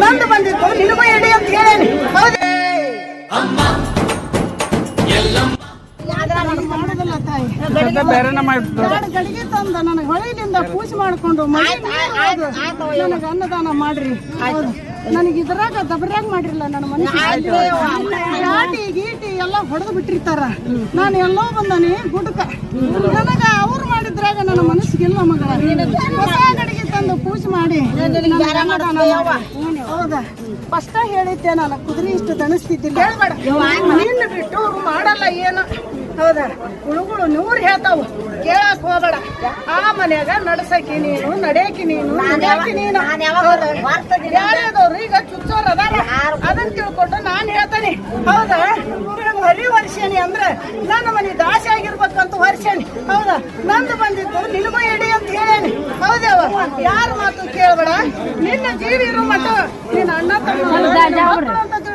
ನಂದು ಬಂದಿತ್ತು ನಿನಗೂ ಹೇಳಿ ಅಂತ ಹೇಳೇನಿ ಹೌದಾ. ಬೇರೆನ ಗಡಿಗೆ ತಂದ ನನಗೆ ಹೊಳೆಯಿಂದ ಪೂಜೆ ಮಾಡ್ಕೊಂಡು ನನಗೆ ಅನ್ನದಾನ ಮಾಡ್ರಿ. ನನಗೆ ಇದ್ರಾಗ ದಬರ್ಯಾಗ ಮಾಡಿರಲ್ಲ ನನ್ನ ಮನಸ್ಸು ಗೀಟಿ ಎಲ್ಲ ಹೊಡೆದು ಬಿಟ್ಟಿರ್ತಾರ. ನಾನು ಎಲ್ಲೋ ಬಂದನಿ ಗುಡ್ಕ. ನನಗ ಅವ್ರು ಮಾಡಿದ್ರಾಗ ನನ್ನ ಮನಸ್ಸಿಗೆಲ್ಲ ಮಗಳ. ತಂದು ಪೂಜೆ ಮಾಡಿ. ಹೌದಾ? ಫಸ್ಟ್ ಹೇಳಿದ್ದೆ ನಾನು ಕುದುರೆ ಇಷ್ಟು ದಣಿಸ್ತಿದ್ದಿಲ್ಲ ನಿನ್ನ ಬಿಟ್ಟು ಮಾಡಲ್ಲ ಏನು. ಹೌದಾ? ಹುಳುಗಳು ನೂರು ಹೇಳ್ತಾವು. ಕೇಳಕ್ ಹೋಗಬೇಡ. ಆ ಮನ್ಯಾಗ ನಡ್ಸಕಿ ನೀನು ನಡೆಯಕಿ ನೀನು ನಡೆಯಕಿ ನೀನು. ಯಾರ್ಯಾದವ್ರು ಈಗ ಚುಚ್ಚೋರ್ ಅದಾರ? ಅದನ್ನ ತಿಳ್ಕೊಂಡು ನಾನು ಹೇಳ್ತೇನೆ. ಹೌದಾ? ಹರಿ ವರ್ಷೇನಿ ಅಂದ್ರೆ ನನ್ನ ಮನೆ ದಾಸಿ ಆಗಿರ್ಬೇಕಂತ ವರ್ಷೇನಿ. ಹೌದಾ? ನಂದು ಬಂದಿದ್ದು ನಿಲುಮ ಇಡಿ ಅಂತ ಹೇಳೇನಿ. ಹೌದವ. ಯಾರ ಮಾತು ಕೇಳಬೇಡ. ನಿನ್ನ ಜೀವಿ ಇರೋ ಮಟ್ಟ ನಿನ್ನ ಅಣ್ಣ ತಮ್ಮ